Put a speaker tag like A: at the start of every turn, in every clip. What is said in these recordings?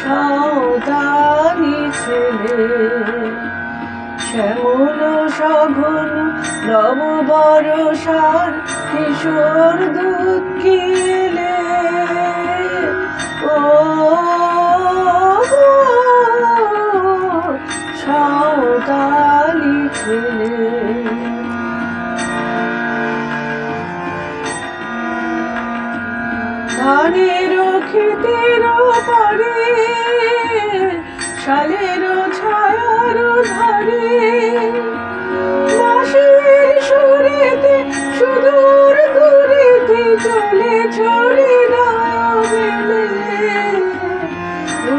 A: সাঁওতালি ছেলে। শ্যামল সঘন নববর সার কিশোর দুঃখিলে ধানের ক্ষেতের পরে শালের ছায়ার ধারে। বাঁশির সুরেতে সুদূর দূরেতে চলে ছড়ে বেলে ও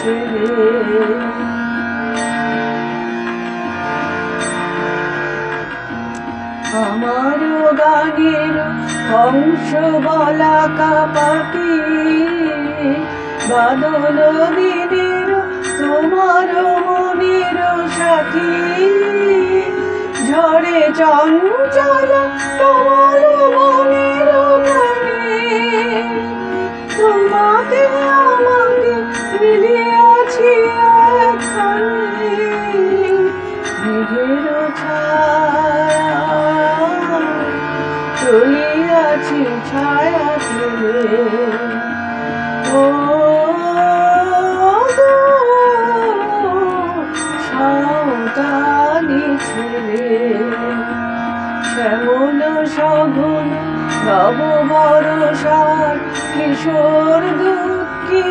A: সাঁওতালি আমার গানের অংশ বলা কাপাকি বাদল দিনের তোমার মনের সাথী। ঝড়ে চঞ্চল তোমার মনের চলিয়াছি ছায়া ফেলে ও সাঁওতালি ছেলে শ্যামল সগুন নব বরসার কিশোর দুঃখী।